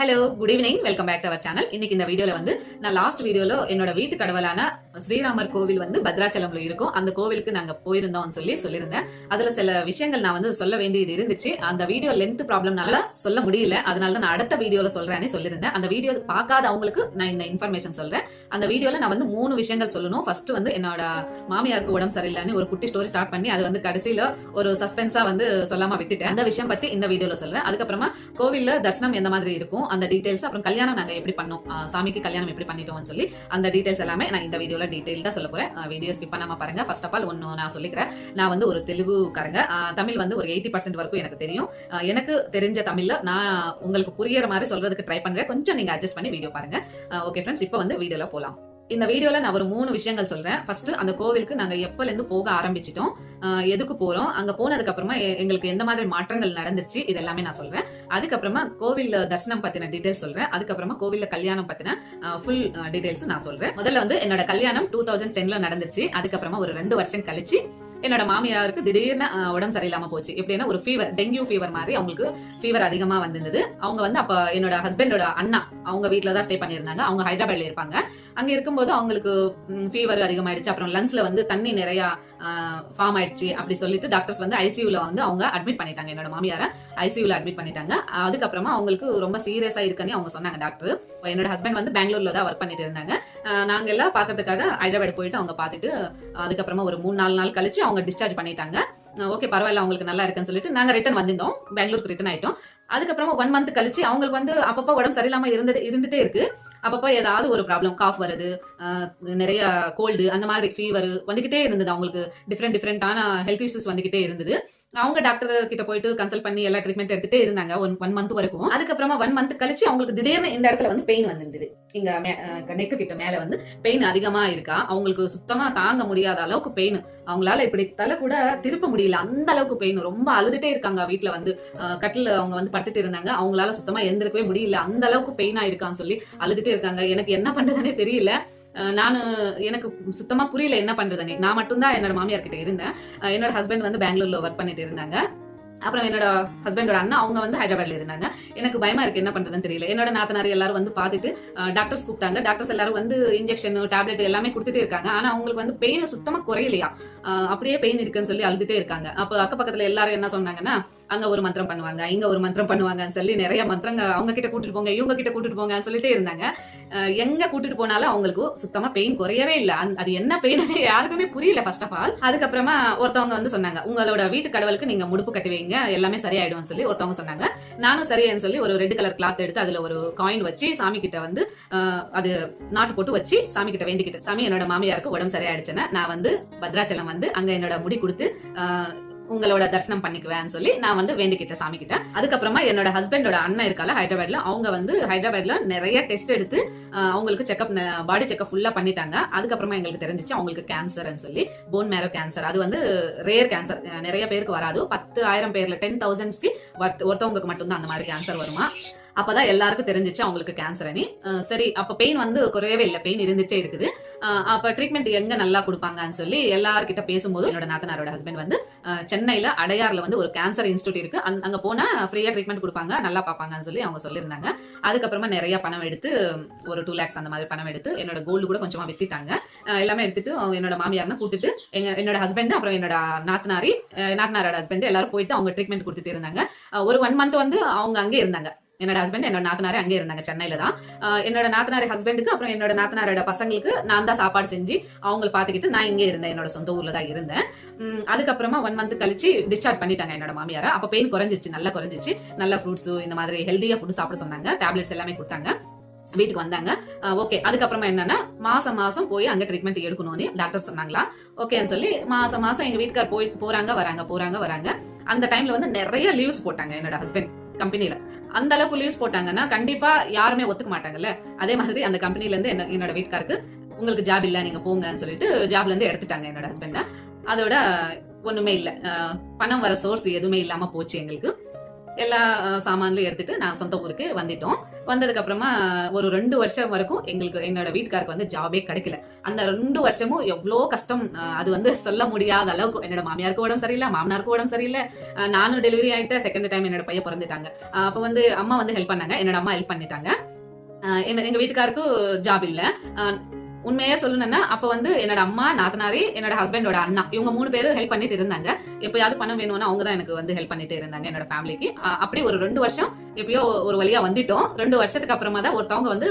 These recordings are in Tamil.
Hello good evening welcome back to our channel இன்னைக்கு இந்த வீடியோல வந்து நான் லாஸ்ட் வீடியோல என்னோட வீட்டு கடவுளான ஸ்ரீராமர் கோவில் வந்து பத்ராச்சலம்ல இருக்கும். அந்த கோவிலுக்கு நாங்க போயிருந்தோம்னு சொல்லி சொல்லியிருந்தேன். அதுல சில விஷயங்கள் நான் வந்து சொல்ல வேண்டியது இருந்துச்சு. அந்த வீடியோ லென்த் ப்ராப்ளம்னால சொல்ல முடியல. அதனால தான் நான் அடுத்த வீடியோல சொல்றேன்னு சொல்லியிருந்தேன். அந்த வீடியோ பார்க்காத அவங்களுக்கு நான் இந்த இன்ஃபர்மேஷன் சொல்றேன். அந்த வீடியோல நான் வந்து மூணு விஷயங்கள் சொல்லணும். ஃபர்ஸ்ட் வந்து என்னோட மாமியாருக்கு உடம்பு சரியில்லைன்னு ஒரு குட்டி ஸ்டோரி ஸ்டார்ட் பண்ணி அது வந்து கடைசியில ஒரு சஸ்பென்ஸா வந்து சொல்லாம விட்டுட்டேன். அந்த விஷயம் பத்தி இந்த வீடியோல சொல்றேன். அதுக்கப்புறமா கோவில்ல தர்சனம் எந்த மாதிரி இருக்கும்? அந்த டீடைல்ஸ் அப்புறம் கல்யாணம் நாங்கள் எப்படி பண்ணோம்? சாமிக்கு கல்யாணம் எப்படி பண்ணிட்டோம்னு சொல்லி அந்த டீடைல்ஸ் எல்லாமே நான் இந்த வீடியோவில் டீடைல்டா சொல்ல போகிறேன் வீடியோ ஸ்கிப் பண்ணாமல் பாருங்க. ஃபர்ஸ்ட் ஆஃப் ஆல் ஒன்று நான் சொல்லிக்கிறேன். நான் வந்து ஒரு தெலுங்குக்காரங்க. தமிழ் வந்து ஒரு எயிட்டி பர்சன்ட் வரைக்கும் எனக்கு தெரியும். எனக்கு தெரிஞ்ச தமிழில் நான் உங்களுக்கு புரியற மாதிரி சொல்கிறதுக்கு ட்ரை பண்ணுறேன் கொஞ்சம் நீங்கள் அட்ஜஸ்ட் பண்ணி வீடியோ பாருங்க. ஓகே ஃப்ரெண்ட்ஸ் இப்போ வந்து வீடியோவில் போகலாம் இந்த வீடியோல நான் ஒரு மூணு விஷயங்கள் சொல்றேன். ஃபர்ஸ்ட் அந்த கோவிலுக்கு நாங்க எப்பல இருந்து போக ஆரம்பிச்சிட்டோம். எதுக்கு போறோம்? அங்க போனதுக்கு அப்புறமா எங்களுக்கு எந்த மாதிரி மாற்றங்கள் நடந்துருச்சு? இது எல்லாமே நான் சொல்றேன். அதுக்கப்புறமா கோவில் தரிசனம் பத்தின டீடைல்ஸ் சொல்றேன். அதுக்கப்புறமா கோவில்ல கல்யாணம் பத்தின ஃபுல் டீடைல்ஸ் நான் சொல்றேன். முதல்ல வந்து என்னோட கல்யாணம் டூ தௌசண்ட் டென்ல நடந்துருச்சு. அதுக்கப்புறமா ஒரு ரெண்டு வருஷம் கழிச்சு என்னோட மாமியாருக்கு திடீர்னு உடம்பு சரியில்லாம போச்சு. எப்படின்னா ஒரு ஃபீவர் டெங்கு ஃபீவர் மாதிரி அவங்களுக்கு ஃபீவர் அதிகமா வந்திருந்தது. அவங்க வந்து அப்ப என்னோட ஹஸ்பண்டோட அண்ணா அவங்க வீட்டில் தான் ஸ்டே பண்ணியிருந்தாங்க. அவங்க ஹைதராபாத்ல இருப்பாங்க. அங்க இருக்கும்போது அவங்களுக்கு ஃபீவர் அதிகமாயிடுச்சு. அப்புறம் லங்ஸ்ல வந்து தண்ணி நிறைய ஃபார்ம் ஆயிடுச்சு அப்படி சொல்லிட்டு டாக்டர்ஸ் வந்து ஐசியூல வந்து அவங்க அட்மிட் பண்ணிட்டாங்க. என்னோட மாமியார ஐசியூல அட்மிட் பண்ணிட்டாங்க. அதுக்கப்புறமா அவங்களுக்கு ரொம்ப சீரியஸா இருக்குன்னு அவங்க சொன்னாங்க டாக்டர் என்னோட ஹஸ்பண்ட் வந்து பெங்களூர்ல தான் ஒர்க் பண்ணிட்டு இருந்தாங்க. நாங்க எல்லாம் பாக்கிறதுக்காக ஹைதராபாத் போயிட்டு அவங்க பார்த்துட்டு அதுக்கப்புறமா ஒரு மூணு நாலு நாள் கழிச்சு அவங்க டிஸ்சார்ஜ் பண்ணிட்டாங்க. ஓகே பரவாயில்ல அவங்களுக்கு நல்லா இருக்குன்னு சொல்லிட்டு நாங்க ரிட்டர்ன் வந்திருந்தோம். பெங்களூருக்கு ரிட்டர்ன் ஆயிட்டோம். அதுக்கப்புறமா ஒன் மந்த் கழிச்சு அவங்களுக்கு வந்து அப்பப்போ உடம்பு சரியில்லாம இருந்தது இருந்துட்டே இருக்கு. அப்பப்போ ஏதாவது ஒரு ப்ராப்ளம் காஃப் வருது நிறைய கோல்டு அந்த மாதிரி ஃபீவர் வந்துகிட்டே இருந்தது. அவங்களுக்கு டிஃப்ரெண்ட் டிஃப்ரெண்டான ஹெல்த் இஷ்யூஸ் வந்துகிட்டே இருந்தது. அவங்க டாக்டர் கிட்ட போயிட்டு கன்சல்ட் பண்ணி எல்லா ட்ரீட்மெண்ட் எடுத்துட்டே இருந்தாங்க ஒன் ஒன் மந்த் வரைக்கும். அதுக்கப்புறமா ஒன் மந்த் கழிச்சு அவங்களுக்கு திடீர்னு இந்த இடத்துல வந்து பெயின் வந்திருந்தது. இங்க நெக்கு கிட்ட மேல வந்து பெயின் அதிகமா இருக்கா? அவங்களுக்கு சுத்தமா தாங்க முடியாத அளவுக்கு பெயின் அவங்களால இப்படி தலை கூட திருப்ப முடியல. அந்த அளவுக்கு பெயின் ரொம்ப அழுதுட்டே இருக்காங்க. வீட்டுல வந்து கட்டில அவங்க வந்து படுத்துட்டு இருந்தாங்க. அவங்களால சுத்தமா எந்திருக்கவே முடியல. அந்த அளவுக்கு பெயின் ஆயிருக்கான்னு சொல்லி அழுதுட்டே இருக்காங்க. எனக்கு என்ன பண்றதுனே தெரியல. நான் எனக்கு சுத்தமா புரியல என்ன பண்றதுன்னு. நான் மட்டும்தான் என்னோட மாமியார் கிட்ட இருந்தேன். என்னோட ஹஸ்பண்ட் வந்து பெங்களூர்ல ஒர்க் பண்ணிட்டு இருந்தாங்க. அப்புறம் என்னோட ஹஸ்பண்டோட அண்ணா அவங்க வந்து ஹைதராபாத்ல இருந்தாங்க. எனக்கு பயமா இருக்கு என்ன பண்றதுன்னு தெரியல. என்னோட நாத்தனார் எல்லாரும் வந்து பார்த்துட்டு டாக்டர்ஸ் கூப்பிட்டாங்க. டாக்டர்ஸ் எல்லாரும் வந்து இன்ஜெக்ஷன் டேப்லெட் எல்லாமே கொடுத்துட்டே இருக்காங்க. ஆனா அவங்களுக்கு வந்து பெயின் சுத்தமா குறையலையா? அப்படியே பெயின் இருக்குன்னு சொல்லி அழுதுட்டே இருக்காங்க. அப்போ அக்க பக்கத்துல எல்லாரும் என்ன சொன்னாங்கன்னா அங்க ஒரு மந்திரம் பண்ணுவாங்க இங்க ஒரு மந்திரம் பண்ணுவாங்கன்னு சொல்லி நிறைய மந்திரங்க அவங்க கிட்ட கூட்டிட்டு போங்க இவங்க கிட்ட கூட்டிட்டு போங்கன்னு சொல்லிட்டே இருந்தாங்க. எங்க கூட்டிட்டு போனாலும் அவங்களுக்கு சுத்தமா பெயின் குறையவே இல்லை. அது என்ன பெயின் யாருக்குமே புரியல ஃபர்ஸ்ட் ஆஃப் ஆல் அதுக்கப்புறமா ஒருத்தவங்க வந்து சொன்னாங்க உங்களோட வீட்டு கடவுளுக்கு நீங்க முடுப்பு கட்டி வைங்க எல்லாமே சரியாயிடும் சொல்லி ஒருத்தவங்க சொன்னாங்க. நானும் சரியான்னு சொல்லி ஒரு ரெட் கலர் கிளாத் எடுத்து அதுல ஒரு காயின் வச்சு சாமி கிட்ட வந்து அது நாட்டு போட்டு வச்சு சாமி கிட்ட வேண்டிக்கிட்டு சாமி என்னோட மாமியாருக்கு உடம்பு சரியாயிடுச்சுன்னா நான் வந்து பத்ராச்சலம் வந்து அங்க என்னோட முடி கொடுத்து உங்களோட தரிசனம் பண்ணிக்குவேன்னு சொல்லி நான் வந்து வேண்டிக்கிட்டேன் சாமி கிட்ட அதுக்கப்புறமா என்னோட ஹஸ்பண்டோட அண்ணன் இருக்கால ஹைதராபாத்ல அவங்க வந்து ஹைதராபாத்ல நிறைய டெஸ்ட் எடுத்து அவங்களுக்கு செக்அப் பாடி செக்அப் ஃபுல்லா பண்ணிட்டாங்க. அதுக்கப்புறமா எங்களுக்கு தெரிஞ்சிச்சு அவங்களுக்கு கேன்சர்னு சொல்லி போன் மேரோ கேன்சர் அது வந்து ரேர் கேன்சர் நிறைய பேருக்கு வராது. பத்து ஆயிரம் பேர்ல டென் தௌசண்ட்ஸ்க்கு ஒருத்தவங்களுக்கு மட்டும்தான் அந்த மாதிரி கேன்சர் வருமா? அப்பதான் எல்லாருக்கும் தெரிஞ்சிச்சு அவங்களுக்கு கேன்சர் அணி. சரி அப்ப பெயின் வந்து குறையவே இல்லை. பெயின் இருந்துட்டே இருக்குது. அப்ப ட்ரீட்மெண்ட் எங்க நல்லா கொடுப்பாங்கன்னு சொல்லி எல்லார்கிட்ட பேசும்போது என்னோட நாத்தனாரோட ஹஸ்பண்ட் வந்து சென்னையில அடையார்ல வந்து ஒரு கேன்சர் இன்ஸ்டியூட் இருக்கு. அங்க- போனா ஃப்ரீயா ட்ரீட்மெண்ட் கொடுப்பாங்க நல்லா பார்ப்பாங்கன்னு சொல்லி அவங்க சொல்லியிருந்தாங்க. அதுக்கப்புறமா நிறைய பணம் எடுத்து ஒரு டூ லேக்ஸ் அந்த மாதிரி பணம் எடுத்து என்னோட கோல்டு கூட கொஞ்சமா வித்திட்டாங்க. எல்லாமே எடுத்துட்டு அவங்க என்னோட மாமியார்னா கூட்டிட்டு எங்க என்னோட ஹஸ்பண்ட் அப்புறம் என்னோட நாத்தனாரி நாத்தனாரோட ஹஸ்பண்ட் எல்லாரும் போயிட்டு அவங்க ட்ரீட்மெண்ட் கொடுத்துட்டு இருந்தாங்க. ஒரு ஒன் மந்த் வந்து அவங்க அங்கே இருந்தாங்க. என்னோட ஹஸ்பண்ட் என்னோட நாத்தனார் அங்கே இருந்தாங்க சென்னையில தான். என்னோட நாத்தனார் ஹஸ்பண்டுக்கு அப்புறம் என்னோட நாத்தனாரோட பசங்களுக்கு நான் தான் சாப்பாடு செஞ்சு அவங்கள பார்த்துக்கிட்டு நான் இங்கே இருந்தேன். என்னோட சொந்த ஊர்ல தான் இருந்தேன். அதுக்கப்புறமா ஒன் மந்த் கழிச்சு டிஸ்சார்ஜ் பண்ணிட்டாங்க என்னோட மாமியார. அப்போ பெயின் குறைஞ்சிச்சு நல்லா குறைஞ்சிச்சு நல்ல ஃப்ரூட்ஸ் இந்த மாதிரி ஹெல்தியா ஃபுட் சாப்பிட சொன்னாங்க. டேப்லெட்ஸ் எல்லாமே கொடுத்தாங்க. வீட்டுக்கு வந்தாங்க. ஓகே அதுக்கப்புறமா என்னன்னா மாசம் மாசம் போய் அங்க ட்ரீட்மெண்ட் எடுக்கணும்னு டாக்டர் சொன்னாங்களா? ஓகேன்னு சொல்லி மாசம் மாசம் எங்க வீட்டுக்கார் போய் போறாங்க வராங்க போறாங்க வராங்க. அந்த டைம்ல வந்து நிறைய லீவ்ஸ் போட்டாங்க என்னோட ஹஸ்பண்ட் கம்பெனில அந்த அளவுக்கு லீவ்ஸ் போட்டாங்கன்னா கண்டிப்பா யாருமே ஒத்துக்க மாட்டாங்கல்ல? அதே மாதிரி அந்த கம்பெனில இருந்து என்ன- என்னோட வீட்டுக்காருக்கு உங்களுக்கு ஜாப் இல்ல நீங்க போங்கன்னு சொல்லிட்டு ஜாப்ல இருந்து எடுத்துட்டாங்க என்னோட ஹஸ்பண்ட அதோட ஒண்ணுமே இல்ல. பணம் வர சோர்ஸ் எதுவுமே இல்லாம போச்சு எங்களுக்கு. எல்லா சாமான்லையும் எடுத்துட்டு நான் சொந்த ஊருக்கு வந்துட்டோம். வந்ததுக்கு அப்புறமா ஒரு ரெண்டு வருஷம் வரைக்கும் எங்களுக்கு என்னோட வீட்டுக்காருக்கு வந்து ஜாபே கிடைக்கல. அந்த ரெண்டு வருஷமும் எவ்வளோ கஷ்டம். அது வந்து சொல்ல முடியாத அளவுக்கு என்னோட மாமியாருக்கு உடம்பு சரியில்லை மாமனாருக்கு உடம்பு சரியில்லை. நானும் டெலிவரி ஆகிட்டு செகண்ட் டைம் என்னோட பையன் பிறந்துட்டாங்க. அப்போ வந்து அம்மா வந்து ஹெல்ப் பண்ணாங்க. என்னோட அம்மா ஹெல்ப் பண்ணிட்டாங்க. என்ன- எங்க வீட்டுக்காருக்கும் ஜாப் இல்லை. உண்மையே சொல்லணும்னா அப்ப வந்து என்னோட அம்மா நாத்தனாரி என்னோட ஹஸ்பண்டோட அண்ணா. இவங்க மூணு பேரும் ஹெல்ப் பண்ணிட்டு இருந்தாங்க. எப்பயாவது பணம் வேணும்னா அவங்க தான் எனக்கு வந்து ஹெல்ப் பண்ணிட்டு இருந்தாங்க என்னோட ஃபேமிலிக்கு அப்படி ஒரு ரெண்டு வருஷம் எப்பயோ ஒரு வழியா வந்துட்டோம். ரெண்டு வருஷத்துக்கு அப்புறமா தான் ஒருத்தவங்க வந்து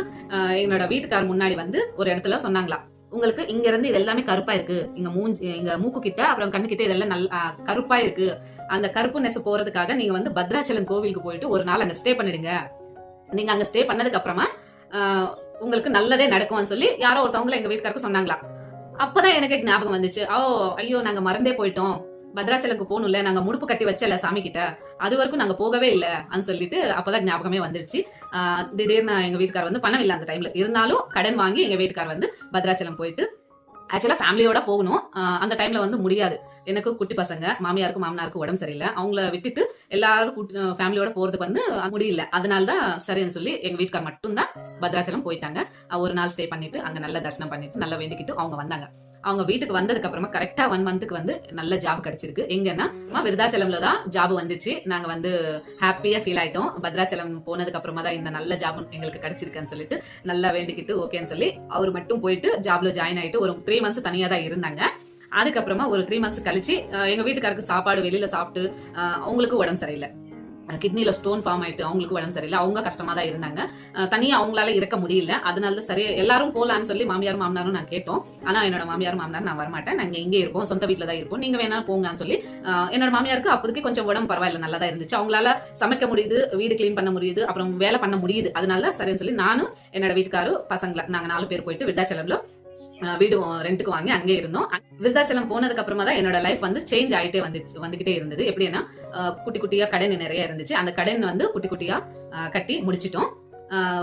என்னோட வீட்டுக்கார் முன்னாடி வந்து ஒரு இடத்துல சொன்னாங்களா உங்களுக்கு இங்க இருந்து இது எல்லாமே கருப்பா இருக்கு. இங்க மூஞ்சி இங்க மூக்கு கிட்ட அப்புறம் கண்ணு கிட்ட இதெல்லாம் நல்லா கருப்பா இருக்கு. அந்த கருப்பு நெசு போறதுக்காக நீங்க வந்து பத்ராச்சலம் கோவிலுக்கு போயிட்டு ஒரு நாள் அங்க ஸ்டே பண்ணிடுங்க. நீங்க அங்க ஸ்டே பண்ணதுக்கு அப்புறமா உங்களுக்கு நல்லதே நடக்கும்னு சொல்லி யாரோ ஒருத்தவங்களை எங்க வீட்டுக்காருக்கு சொன்னாங்களா. அப்பதான் எனக்கு ஞாபகம் வந்துச்சு. ஓ ஐயோ நாங்க மறந்தே போயிட்டோம். பத்ராச்சலுக்கு போகணும்ல நாங்க முடுப்பு கட்டி வச்சல சாமி கிட்ட அது வரைக்கும் நாங்க போகவே இல்ல அப்படின்னு சொல்லிட்டு அப்பதான் ஞாபகமே வந்துருச்சு. திடீர்னு எங்க வீட்டுக்கார் வந்து பணம் இல்ல அந்த டைம்ல இருந்தாலும் கடன் வாங்கி எங்க வீட்டுக்கார் வந்து பத்ராச்சலம் போயிட்டு ஆக்சுவலா ஃபேமிலியோட போகணும். அந்த டைம்ல வந்து முடியாது. எனக்கு குட்டி பசங்க மாமியாருக்கும் மாமனாருக்கும் உடம்பு சரியில்லை. அவங்கள விட்டுட்டு எல்லாரும் ஃபேமிலியோட போறதுக்கு வந்து முடியல. அதனால தான் சரின்னு சொல்லி எங்க வீட்டுக்கார் மட்டும்தான் பத்ராச்சலம் போயிட்டாங்க. ஒரு நாள் ஸ்டே பண்ணிட்டு அங்க நல்ல தரிசனம் பண்ணிட்டு நல்லா வேண்டிக்கிட்டு அவங்க வந்தாங்க. அவங்க வீட்டுக்கு வந்ததுக்கு அப்புறமா கரெக்டா ஒன் மந்த்துக்கு வந்து நல்ல ஜாப் கிடைச்சிருக்கு. எங்கன்னா விருதாச்சலம்ல தான் ஜாப் வந்துச்சு. நாங்க வந்து ஹாப்பியா ஃபீல் ஆயிட்டோம். பத்ராச்சலம் போனதுக்கு அப்புறமா தான் இந்த நல்ல ஜாப் எங்களுக்கு கிடைச்சிருக்குன்னு சொல்லிட்டு நல்லா வேண்டிக்கிட்டு ஓகேன்னு சொல்லி அவர் மட்டும் போயிட்டு ஜாப்ல ஜாயின் ஆயிட்டு ஒரு த்ரீ மந்த்ஸ் தனியா தான் இருந்தாங்க. அதுக்கப்புறமா ஒரு த்ரீ மந்த்ஸ் கழிச்சு எங்க வீட்டுக்காருக்கு சாப்பாடு வெளியில சாப்பிட்டு அவங்களுக்கு உடம்பு சரியில்லை. கிட்னில ஸ்டோன் ஃபார்ம் ஆயிட்டு அவங்களுக்கு உடம்பு சரியில்லை. அவங்க கஷ்டமா தான் இருந்தாங்க. தனியாக அவங்களால இருக்க முடியல. அதனால தான் சரி எல்லாரும் போகலான்னு சொல்லி மாமியார் மாமனாரும் நான் கேட்டோம். ஆனால் என்னோட மாமியார் மாமனார் நான் வரமாட்டேன். நாங்கள் இங்கே இருப்போம் சொந்த வீட்டில் தான் இருப்போம். நீங்கள் வேணாலும் போங்கன்னு சொல்லி என்னோட மாமியாருக்கு அப்போதைக்கு கொஞ்சம் உடம்பு பரவாயில்ல நல்லா தான் இருந்துச்சு. அவங்களால சமைக்க முடியுது வீடு க்ளீன் பண்ண முடியுது அப்புறம் வேலை பண்ண முடியுது. அதனால சரின்னு சொல்லி நானும் என்னோட வீட்டுக்காரும் பசங்களை நாங்கள் நாலு பேர் போயிட்டு விட்டாச்சலம்ல வீடு ரெண்ட்டுக்கு வாங்கி அங்கே இருந்தோம். விருதாச்சலம் போனதுக்கு அப்புறமா தான் என்னோட லைஃப் வந்து சேஞ்ச் ஆயிட்டே வந்துச்சு வந்துகிட்டே இருந்தது. எப்படின்னா குட்டி குட்டியா கடன் நிறைய இருந்துச்சு. அந்த கடன் வந்து குட்டி குட்டியா கட்டி முடிச்சிட்டோம்.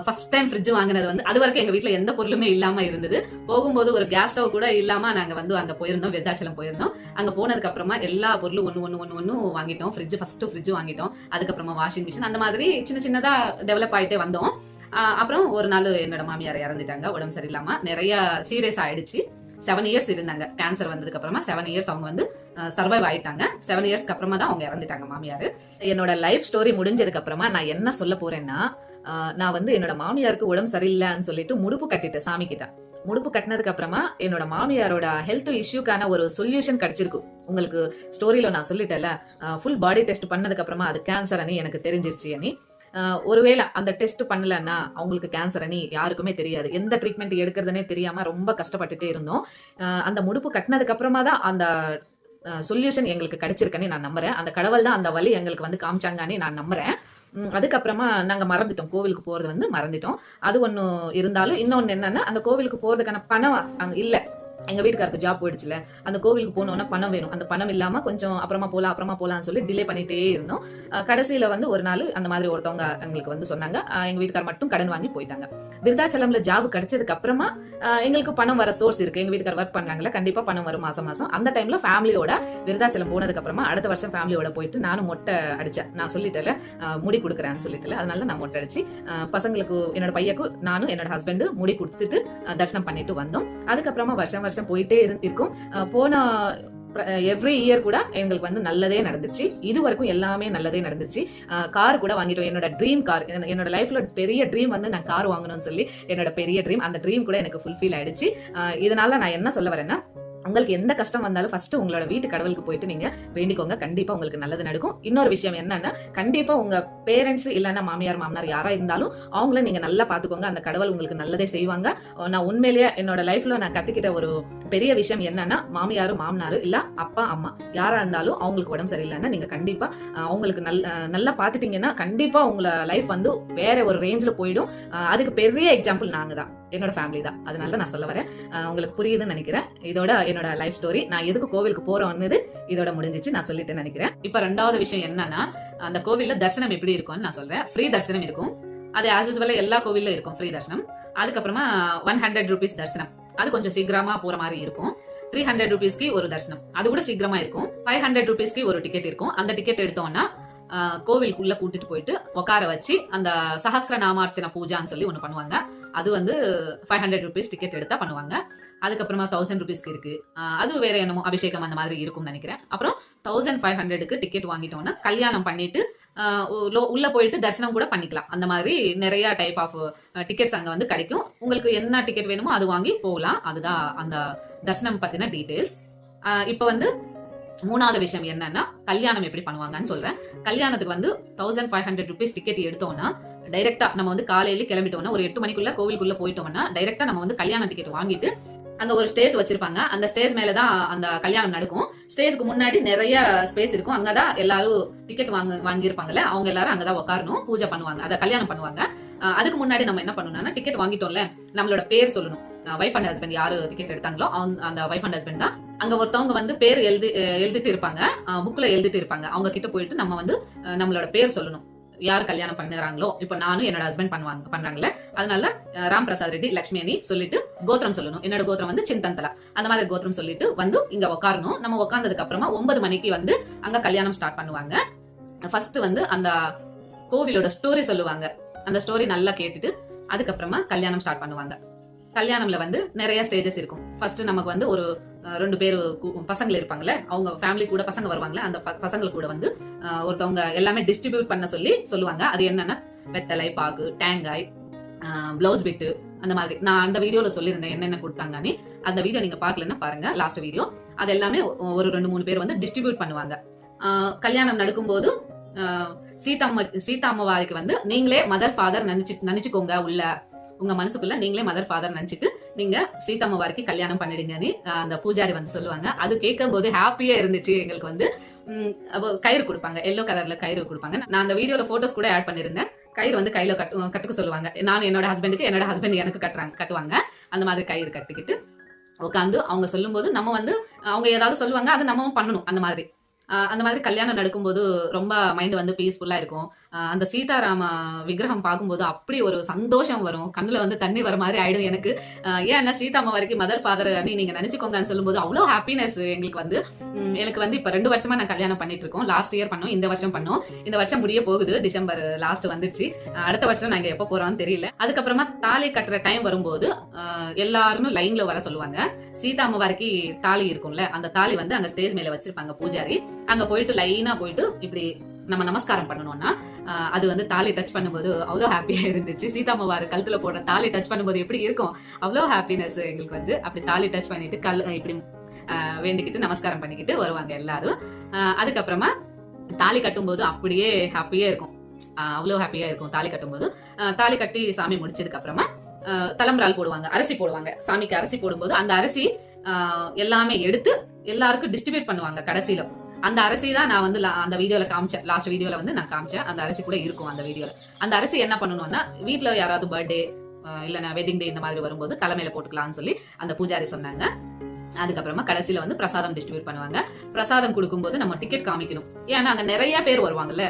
ஃபர்ஸ்ட் டைம் ஃப்ரிட்ஜ் வாங்கினது வந்து அது வரைக்கும் எங்க வீட்டுல எந்த பொருளுமே இல்லாம இருந்தது. போகும்போது ஒரு கேஸ் ஸ்டவ் கூட இல்லாம நாங்க வந்து அங்க போயிருந்தோம் விருதாச்சலம் போயிருந்தோம். அங்க போனதுக்கு அப்புறமா எல்லா பொருளும் ஒன்னு ஒன்னு ஒன்னு ஒன்னு வாங்கிட்டோம். ஃப்ரிட்ஜ் ஃபர்ஸ்ட் ஃப்ரிட்ஜ் வாங்கிட்டோம். அதுக்கப்புறமா வாஷிங் மிஷின் அந்த மாதிரி சின்ன சின்னதா டெவலப் ஆயிட்டே வந்தோம். அப்புறம் ஒரு நாள் என்னோட மாமியார் இறந்துட்டாங்க உடம்பு சரியில்லாம. நிறைய சீரியஸ் ஆயிடுச்சு. செவன் இயர்ஸ் இருந்தாங்க. கேன்சர் வந்ததுக்கு அப்புறமா செவன் இயர்ஸ் அவங்க வந்து சர்வைவ் ஆயிட்டாங்க. செவன் இயர்ஸ்க்கு அப்புறமா தான் அவங்க இறந்துட்டாங்க மாமியார். என்னோட லைஃப் ஸ்டோரி முடிஞ்சதுக்கு அப்புறமா நான் என்ன சொல்ல போறேன்னா நான் வந்து என்னோட மாமியாருக்கு உடம்பு சரியில்லைன்னு சொல்லிட்டு முடுப்பு கட்டிட்டேன் சாமி கிட்ட முடுப்பு கட்டினதுக்கு அப்புறமா என்னோட மாமியாரோட ஹெல்த் இஷ்யூக்கான ஒரு சொல்யூஷன் கிடைச்சிருக்கு. உங்களுக்கு ஸ்டோரியில நான் சொல்லிட்டேன்ல ஃபுல் பாடி டெஸ்ட் பண்ணதுக்கு அப்புறமா அது கேன்சர் அணி எனக்கு தெரிஞ்சிருச்சு அணி ஒருவேளை அந்த டெஸ்ட் பண்ணலன்னா அவங்களுக்கு கேன்சர் அணி யாருக்குமே தெரியாது. எந்த ட்ரீட்மெண்ட் எடுக்கிறதுனே தெரியாம ரொம்ப கஷ்டப்பட்டுட்டே இருந்தோம். அந்த முடுப்பு கட்டினதுக்கு அப்புறமா தான் அந்த சொல்யூஷன் எங்களுக்கு கிடைச்சிருக்கேன்னு நான் நம்புறேன். அந்த கடவுள் தான் அந்த வழி எங்களுக்கு வந்து காமிச்சாங்கன்னு நான் நம்புறேன். அதுக்கப்புறமா நாங்கள் மறந்துட்டோம். கோவிலுக்கு போகிறது வந்து மறந்துட்டோம். அது ஒன்று இருந்தாலும் இன்னொன்று என்னன்னா அந்த கோவிலுக்கு போகிறதுக்கான பணம் அங்கே இல்லை. எங்கள் வீட்டுக்காருக்கு ஜாப் போயிடுச்சுல அந்த கோவிலுக்கு போனோன்னா பணம் வேணும். அந்த பணம் இல்லாமல் கொஞ்சம் அப்புறமா போகலாம் அப்புறமா போகலான்னு சொல்லி டிலே பண்ணிகிட்டே இருந்தோம். கடைசியில் கடைசியில வந்து ஒரு நாள் அந்த மாதிரி ஒருத்தவங்க எங்களுக்கு வந்து சொன்னாங்க. எங்கள் வீட்டுக்கார் மட்டும் கடன் வாங்கி போயிட்டாங்க. விருதாச்சலம்ல ஜாப் கிடைச்சதுக்கு அப்புறமா எங்களுக்கு பணம் வர சோர்ஸ் இருக்கு. எங்கள் வீட்டுக்கார் ஒர்க் பண்றாங்கல்ல கண்டிப்பாக பணம் வரும் மாசம் மாசம். அந்த டைம்ல ஃபேமிலியோட விருதாச்சலம் போனதுக்கு அப்புறமா அடுத்த வருஷம் ஃபேமிலியோட போயிட்டு நானும் மொட்டை அடித்தேன் நான் சொல்லிட்டல முடி கொடுக்குறேன்னு சொல்லிட்டல அதனால நான் மொட்டை அடிச்சு பசங்களுக்கு என்னோட பையக்கு நானும் என்னோட ஹஸ்பண்டு முடி கொடுத்துட்டு தரிசனம் பண்ணிட்டு வந்தோம். அதுக்கப்புறமா வருஷம் வருஷம் போயிட்டே இருக்கும். போன எவ்ரி இயர் கூட எங்களுக்கு வந்து நல்லதே நடந்துச்சு. இது வரைக்கும் எல்லாமே நல்லதே நடந்துச்சு. கார் கூட வாங்கிட்டோம். என்னோட ட்ரீம் கார் என்னோட லைஃப்ல பெரிய ட்ரீம் வந்து நான் கார் வாங்கணும்னு சொல்லி என்னோட பெரிய ட்ரீம் அந்த ட்ரீம் கூட எனக்கு ஃபுல்ஃபில் ஆயிடுச்சு. இதனால நான் என்ன சொல்ல வரேன்னா உங்களுக்கு எந்த கஷ்டம் வந்தாலும் ஃபர்ஸ்ட் உங்களோட வீட்டு கடவுளுக்கு போயிட்டு நீங்க வேண்டிக்கோங்க. கண்டிப்பா உங்களுக்கு நல்லது நடக்கும். இன்னொரு விஷயம் என்னன்னா கண்டிப்பா உங்க பேரண்ட்ஸ் இல்லைன்னா மாமியார் மாமனார் யாரா இருந்தாலும் அவங்கள நீங்க நல்லா பாத்துக்கோங்க. அந்த கடவுள் உங்களுக்கு நல்லதே செய்வாங்க. நான் உண்மையிலேயே என்னோட லைஃப்ல நான் கத்துக்கிட்ட ஒரு பெரிய விஷயம் என்னன்னா மாமியார் மாமனார் இல்ல அப்பா அம்மா யாரா இருந்தாலும் அவங்களுக்கு உடம்பு சரியில்லைன்னா நீங்க கண்டிப்பா அவங்களுக்கு நல்ல நல்லா பாத்துட்டீங்கன்னா கண்டிப்பா உங்கள லைஃப் வந்து வேற ஒரு ரேஞ்சில் போயிடும். அதுக்கு பெரிய எக்ஸாம்பிள் நாங்க தான். என்னோட ஃபேமிலி தான். அதனால நான் சொல்ல வரேன். உங்களுக்கு புரியுதுன்னு நினைக்கிறேன். இதோட என்னோட லைஃப் ஸ்டோரி நான் எதுக்கு கோவிலுக்கு போறோம்னு இதோட முடிஞ்சிச்சு. நான் சொல்லிட்டு நினைக்கிறேன். இப்ப ரெண்டாவது விஷயம் என்னன்னா அந்த கோவில்ல தரிசனம் எப்படி இருக்கும்னு நான் சொல்றேன். ஃப்ரீ தரிசனம் இருக்கும். அது ஆஸ் யூஸ்வல் எல்லா கோவிலும் இருக்கும் ஃப்ரீ தரிசனம். அதுக்கப்புறமா ஒன் ஹண்ட்ரட் ருபீஸ் தரிசனம். அது கொஞ்சம் சீக்கிரமா போற மாதிரி இருக்கும். த்ரீ ஹண்ட்ரட் ருபீஸ்க்கு ஒரு தரிசனம். அது கூட சீக்கிரமா இருக்கும். ஃபைவ் ஹண்ட்ரட் ருபீஸ்க்கு ஒரு டிக்கெட் இருக்கும். அந்த டிக்கெட் எடுத்தோம்னா கோவிலுக்குள்ள கூட்டிட்டு போயிட்டு உட்கார வச்சு அந்த சஹஸ்ர நாமார்ச்சன பூஜான்னு சொல்லி ஒன்று பண்ணுவாங்க. அது வந்து ஃபைவ் ஹண்ட்ரட் ருபீஸ் டிக்கெட் எடுத்தா பண்ணுவாங்க. அதுக்கப்புறமா தௌசண்ட் ருபீஸ்க்கு இருக்கு. அது வேற என்னமோ அபிஷேகம் அந்த மாதிரி இருக்கும்னு நினைக்கிறேன். அப்புறம் தௌசண்ட் ஃபைவ் ஹண்ட்ரடுக்கு டிக்கெட் வாங்கிட்டோம்னா கல்யாணம் பண்ணிட்டு உள்ள- போயிட்டு தரிசனம் கூட பண்ணிக்கலாம். அந்த மாதிரி நிறைய டைப் ஆஃப் டிக்கெட்ஸ் அங்கே வந்து கிடைக்கும். உங்களுக்கு என்ன டிக்கெட் வேணுமோ அது வாங்கி போகலாம். அதுதான் அந்த தரிசனம் பத்தின டீடைல்ஸ் இப்போ வந்து மூணாவது விஷயம் என்னன்னா கல்யாணம் எப்படி பண்ணுவாங்கன்னு சொல்றேன். கல்யாணத்துக்கு வந்து thousand five hundred rupees ticket எடுத்தோம்னா டைரக்டா நம்ம வந்து காலையில கிளம்பிட்டோம்னா ஒரு எட்டு மணிக்குள்ள கோவிலுக்குள்ள போயிட்டோம்னா டைரக்டா நம்ம வந்து கல்யாண டிக்கெட் வாங்கிட்டு அங்க ஒரு ஸ்டேஜ் வச்சிருப்பாங்க. அந்த ஸ்டேஜ் மேலதான் அந்த கல்யாணம் நடக்கும். ஸ்டேஜ்க்கு முன்னாடி நிறைய ஸ்பேஸ் இருக்கும். அங்கதான் எல்லாரும் டிக்கெட் வாங்க வாங்கியிருப்பாங்கல்ல அவங்க எல்லாரும் அங்கதான் உட்காரணும் பூஜை பண்ணுவாங்க அதை கல்யாணம் பண்ணுவாங்க. அதுக்கு முன்னாடி நம்ம என்ன பண்ணணும்னா டிக்கெட் வாங்கிட்டோம்ல நம்மளோட பேர் சொல்லணும். ஒய்ஃப் அண்ட் ஹஸ்பண்ட் யாரு டிக்கெட் எடுத்தாங்களோ அந்த ஒய்ஃப் அண்ட் ஹஸ்பண்ட் தான். அங்க ஒருத்தவங்க வந்து பேர் எழுதி எழுதிட்டு இருப்பாங்க. புக்ல எழுதிட்டு இருப்பாங்க. அவங்க கிட்ட போயிட்டு நம்ம வந்து நம்மளோட பேர் சொல்லணும். யார் கல்யாணம் பண்ணுறாங்களோ இப்போ நானும் என்னோட ஹஸ்பண்ட் பண்ணுவாங்க பண்றாங்கல்ல. அதனால ராம் பிரசாத் ரெட்டி லட்சுமி அணி சொல்லிட்டு கோத்திரம் சொல்லணும். என்னோட கோத்திரம் வந்து சிந்தந்தலா அந்த மாதிரி கோத்திரம் சொல்லிட்டு வந்து இங்க உட்காரணும் நம்ம உட்கார்ந்ததுக்கு அப்புறமா ஒன்பது மணிக்கு வந்து அங்க கல்யாணம் ஸ்டார்ட் பண்ணுவாங்க. ஃபர்ஸ்ட் வந்து அந்த கோவிலோட ஸ்டோரி சொல்லுவாங்க. அந்த ஸ்டோரி நல்லா கேட்டுட்டு அதுக்கப்புறமா கல்யாணம் ஸ்டார்ட் பண்ணுவாங்க. கல்யாணம்ல வந்து நிறைய ஸ்டேஜஸ் இருக்கும். ஃபர்ஸ்ட் நமக்கு வந்து ஒரு ரெண்டு பேர் பசங்களை இருப்பாங்கல்ல அவங்க ஃபேமிலி கூட பசங்க வருவாங்கல்ல அந்த ப- பசங்க கூட வந்து ஒருத்தவங்க எல்லாமே டிஸ்ட்ரிபியூட் பண்ண சொல்லி சொல்லுவாங்க. அது என்னன்னா வெத்தலை பாகு டேங்காய் பிளவுஸ் பிட்டு அந்த மாதிரி. நான் அந்த வீடியோல சொல்லியிருந்தேன் என்னென்ன கொடுத்தாங்கன்னு. அந்த வீடியோ நீங்க பார்க்கலன்னா பாருங்க லாஸ்ட் வீடியோ. அது எல்லாமே ஒரு ரெண்டு மூணு பேர் வந்து டிஸ்ட்ரிபியூட் பண்ணுவாங்க. கல்யாணம் நடக்கும்போது அஹ், சீதாம்மா சீதாம்மவாரிக்கு வந்து நீங்களே மதர் ஃபாதர் நினைச்சு நினைச்சுக்கோங்க உள்ள. உங்க மனசுக்குள்ள நீங்களே மதர் ஃபாதர் நினைச்சிட்டு நீங்க சீதாம்மவாரிக்கு கல்யாணம் பண்ணிடுங்கன்னு அந்த பூஜாரி வந்து சொல்லுவாங்க. அது கேட்கும் போது ஹாப்பியா இருந்துச்சு. எங்களுக்கு வந்து கயிறு கொடுப்பாங்க. எல்லோ கலர்ல கயிறு கொடுப்பாங்க. நான் அந்த வீடியோல போட்டோஸ் கூட ஆட் பண்ணிருந்தேன். கயிறு வந்து கையில கட்டு கட்டுக்க சொல்லுவாங்க. நான் என்னோட ஹஸ்பண்டுக்கு என்னோட ஹஸ்பண்ட் எனக்கு கட்டுறாங்க கட்டுவாங்க. அந்த மாதிரி கயிறு கட்டிக்கிட்டு உட்காந்து அவங்க சொல்லும்போது நம்ம வந்து அவங்க ஏதாவது சொல்லுவாங்க அதை நம்மவும் பண்ணணும். அந்த மாதிரி. அந்த மாதிரி கல்யாணம் நடக்கும்போது ரொம்ப மைண்ட் வந்து பீஸ்ஃபுல்லா இருக்கும். அந்த சீதாராம விக்கிரகம் பார்க்கும்போது அப்படி ஒரு சந்தோஷம் வரும். கண்ணுல வந்து தண்ணி வர மாதிரி ஆயிடும் எனக்கு. ஏன் ஏன்னா சீதாம்மா வரைக்கும் மதர் ஃபாதர் நீங்க நினைச்சுக்கோங்கன்னு சொல்லும்போது அவ்வளோ ஹாப்பினஸ் எங்களுக்கு வந்து எனக்கு வந்து இப்போ ரெண்டு வருஷமா நான் கல்யாணம் பண்ணிட்டு இருக்கோம். லாஸ்ட் இயர் பண்ணோம் இந்த வருஷம் பண்ணோம். இந்த வருஷம் முடிய போகுது டிசம்பர் லாஸ்ட் வந்துச்சு அடுத்த வருஷம் நாங்க எப்போ போறோம்னு தெரியல. அதுக்கப்புறமா தாலி கட்டுற டைம் வரும்போது எல்லாருமே லைன்ல வர சொல்லுவாங்க. சீதா அம்மாவாருக்கு தாலி இருக்கும்ல அந்த தாலி வந்து அங்க ஸ்டேஜ் மேல வச்சிருப்பாங்க பூஜாரி. அங்க போயிட்டு லைனா போயிட்டு இப்படி நம்ம நமஸ்காரம் பண்ணணும்னா அது வந்து தாலி டச் பண்ணும்போது அவ்வளோ ஹாப்பியாக இருந்துச்சு. சீதாமவார் கழுத்தில் கழுத்துல போடுற தாலி டச் பண்ணும்போது எப்படி இருக்கும்? அவ்வளோ ஹாப்பினஸ் எங்களுக்கு வந்து அப்படி தாலி டச் பண்ணிட்டு கல் இப்படி வேண்டிக்கிட்டு நமஸ்காரம் பண்ணிக்கிட்டு வருவாங்க எல்லாரும். அதுக்கப்புறமா தாலி கட்டும்போது அப்படியே ஹாப்பியாக இருக்கும். அவ்வளோ ஹாப்பியாக இருக்கும் தாலி கட்டும்போது. தாலி கட்டி சாமி முடிச்சதுக்கு அப்புறமா தலம்பரால் போடுவாங்க அரிசி போடுவாங்க. சாமிக்கு அரிசி போடும்போது அந்த அரிசி எல்லாமே எடுத்து எல்லாருக்கும் டிஸ்ட்ரிபியூட் பண்ணுவாங்க கடைசியில. அந்த அரிசி தான் நான் வந்து அந்த வீடியோவில் காமிச்சேன். லாஸ்ட் வீடியோவில் வந்து நான் காமிச்சேன். அந்த அரிசி கூட இருக்கும் அந்த வீடியோவில் அந்த அரிசி என்ன பண்ணணும்னா வீட்டில் யாராவது பர்த்டே இல்லைனா வெட்டிங் டே இந்த மாதிரி வரும்போது தலைமையில போட்டுக்கலாம்னு சொல்லி அந்த பூஜாரி சொன்னாங்க. அதுக்கப்புறமா கடைசியில வந்து பிரசாதம் டிஸ்ட்ரிபியூட் பண்ணுவாங்க. பிரசாதம் கொடுக்கும்போது நம்ம டிக்கெட் காமிக்கணும். ஏன்னா அங்க நிறைய பேர் வருவாங்கல்ல.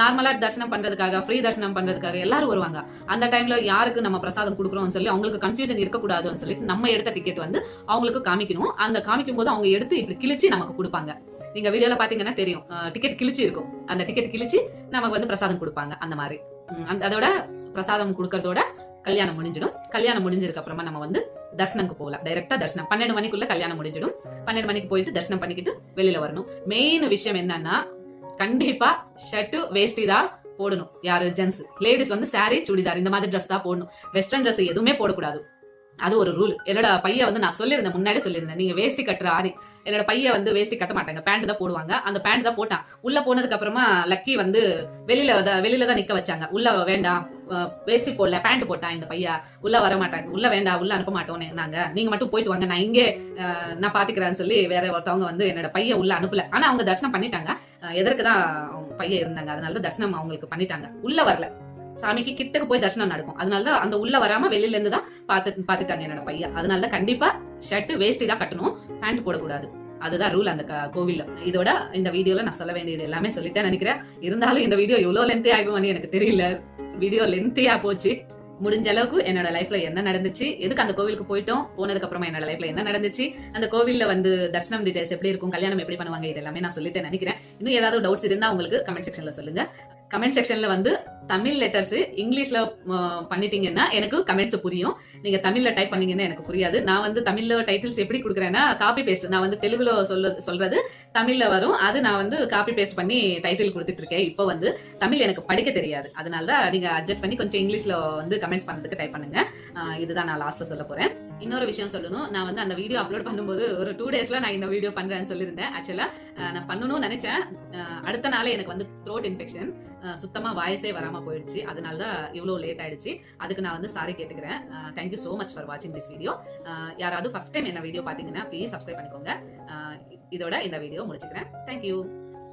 நார்மலா தரிசனம் பண்றதுக்காக ஃப்ரீ தரிசனம் பண்றதுக்காக எல்லாரும் வருவாங்க. அந்த டைம்ல யாருக்கு நம்ம பிரசாதம் கொடுக்குறோம்னு சொல்லி அவங்களுக்கு கன்ஃபியூஷன் இருக்கக்கூடாதுன்னு சொல்லி நம்ம எடுத்த டிக்கெட் வந்து அவங்களுக்கு காமிக்கணும். அந்த காமிக்கும் போது அவங்க எடுத்து இப்படி கிழிச்சு நமக்கு கொடுப்பாங்க. நீங்க வீடியோல பாத்தீங்கன்னா தெரியும். டிக்கெட் கிழிச்சு இருக்கும். அந்த டிக்கெட் கிழிச்சு நமக்கு வந்து பிரசாதம் கொடுப்பாங்க. அந்த மாதிரி. அந்த- அதோட பிரசாதம் கொடுக்கறதோட கல்யாணம் முடிஞ்சிடும். கல்யாணம் முடிஞ்சதுக்கு அப்புறமா நம்ம வந்து தர்சனம்க்கு போகலாம். டைரக்டா தர்சனம். பன்னெண்டு மணிக்குள்ள கல்யாணம் முடிஞ்சிடும். பன்னெண்டு மணிக்கு போயிட்டு தர்சனம் பண்ணிக்கிட்டு வெளியில வரணும். மெயின் விஷயம் என்னன்னா கண்டிப்பா ஷர்ட்டு வேஷ்டி தான் போடணும். யாரு? ஜென்ஸ் லேடிஸ் வந்து சாரீ சுடிதார். இந்த மாதிரி ட்ரெஸ் தான் போடணும். வெஸ்டர்ன் ட்ரெஸ் எதுவுமே போடக்கூடாது. அது ஒரு ரூல் என்னோட பையன் வந்து நான் சொல்லியிருந்தேன் முன்னாடி சொல்லியிருந்தேன். நீங்க வேஷ்டி கட்டுற ஆடி. என்னோட பையன் வந்து வேஷ்டி கட்ட மாட்டாங்க. பேண்ட் தான் போடுவாங்க. அந்த பேண்ட் தான் போட்டான். உள்ள போனதுக்கு அப்புறமா லக்கி வந்து வெளியில வெளியில தான் நிக்க வச்சாங்க. உள்ள வேண்டாம். வேஸ்டி வேஷ்டி போடல பேண்ட் போட்டான் இந்த பையன் உள்ள வர மாட்டாங்க. உள்ள வேண்டாம் உள்ள அனுப்ப மாட்டோம் நாங்க நீங்க மட்டும் போயிட்டு வாங்க. நான் இங்கே நான் பாத்துக்கிறேன்னு சொல்லி வேற ஒருத்தவங்க வந்து என்னோட பையன் உள்ள அனுப்பல. ஆனா அவங்க தரிசனம் பண்ணிட்டாங்க. எதற்கு தான் அவங்க பையன் இருந்தாங்க. அதனால தான் அவங்களுக்கு பண்ணிட்டாங்க. உள்ள வரல. சாமிக்கு கிட்டக்கு போய் தர்ஷனம் நடக்கும். அதனாலதான் அந்த உள்ள வராம வெளியில இருந்து தான் பாத்து பாத்துட்டாங்க என்னோட பையன். அதனால தான் கண்டிப்பா ஷர்ட் வேஷ்டி தான் கட்டணும். பேண்ட் போடக்கூடாது. அதுதான் ரூல் அந்த க- கோவில்ல. இதோட இந்த வீடியோல நான் சொல்ல வேண்டியது எல்லாமே சொல்லிட்டேன் நினைக்கிறேன். இருந்தாலும் இந்த வீடியோ எவ்வளவு லென்த்தே ஆகும்னு எனக்கு தெரியல. வீடியோ லென்த்தியா போச்சு. முடிஞ்ச அளவுக்கு என்னோட லைஃப்ல என்ன நடந்துச்சு எதுக்கு அந்த கோவிலுக்கு போயிட்டோம் போனதுக்கு அப்புறமா என்னோட லைஃப்ல என்ன நடந்துச்சு அந்த கோவில்ல வந்து தர்ஷனம் டீடைல்ஸ் எப்படி இருக்கும் கல்யாணம் எப்படி பண்ணுவாங்க இது எல்லாமே நான் சொல்லிட்டு நினைக்கிறேன். இன்னும் ஏதாவது டவுட்ஸ் இருந்தா உங்களுக்கு கமெண்ட் செக்ஷன்ல சொல்லுங்க. கமெண்ட் செக்ஷன்ல வந்து தமிழ் லெட்டர்ஸ் இங்கிலீஷ்ல பண்ணிட்டீங்கன்னா எனக்கு கமெண்ட்ஸ் புரியும். நீங்க தமிழ்ல டைப் பண்ணீங்கன்னா எனக்கு புரியாது. நான் வந்து தமிழ்ல டைட்டில்ஸ் எப்படி கொடுக்குறேன்னா காப்பி பேஸ்ட் நான் வந்து தெலுங்குல சொல்ல சொல்றது தமிழ்ல வரும். அது நான் வந்து காப்பி பேஸ்ட் பண்ணி டைட்டில் கொடுத்துட்டு இருக்கேன். இப்போ வந்து தமிழ் எனக்கு படிக்க தெரியாது. அதனால தான் நீங்க அட்ஜஸ்ட் பண்ணி கொஞ்சம் இங்கிலீஷ்ல வந்து கமெண்ட்ஸ் பண்ணதுக்கு டைப் பண்ணுங்க. இதுதான் நான் லாஸ்ட்ல சொல்ல போறேன். இன்னொரு விஷயம் சொல்லணும். நான் வந்து அந்த வீடியோ அப்லோட் பண்ணும்போது ஒரு டூ டேஸ்ல நான் இந்த வீடியோ பண்றேன்னு சொல்லியிருந்தேன். ஆக்சுவலா நான் பண்ணணும்னு நினைச்சேன். அடுத்த நாளே எனக்கு வந்து த்ரோட் இன்ஃபெக்ஷன் சுத்தமா வாய்ஸே வராம போயிடுச்சு. அதனால தான் இவ்வளோ லேட் ஆயிடுச்சு. அதுக்கு நான் வந்து சாரி கேட்டுக்கிறேன். Thank you so much for வாட்சிங் திஸ் வீடியோ யாராவது ஃபர்ஸ்ட் டைம் என்ன வீடியோ பாத்தீங்கன்னா ப்ளீஸ் சப்ஸ்கிரைப் பண்ணிக்கோங்க. இதோட இந்த வீடியோ முடிச்சுக்கிறேன். தேங்க்யூ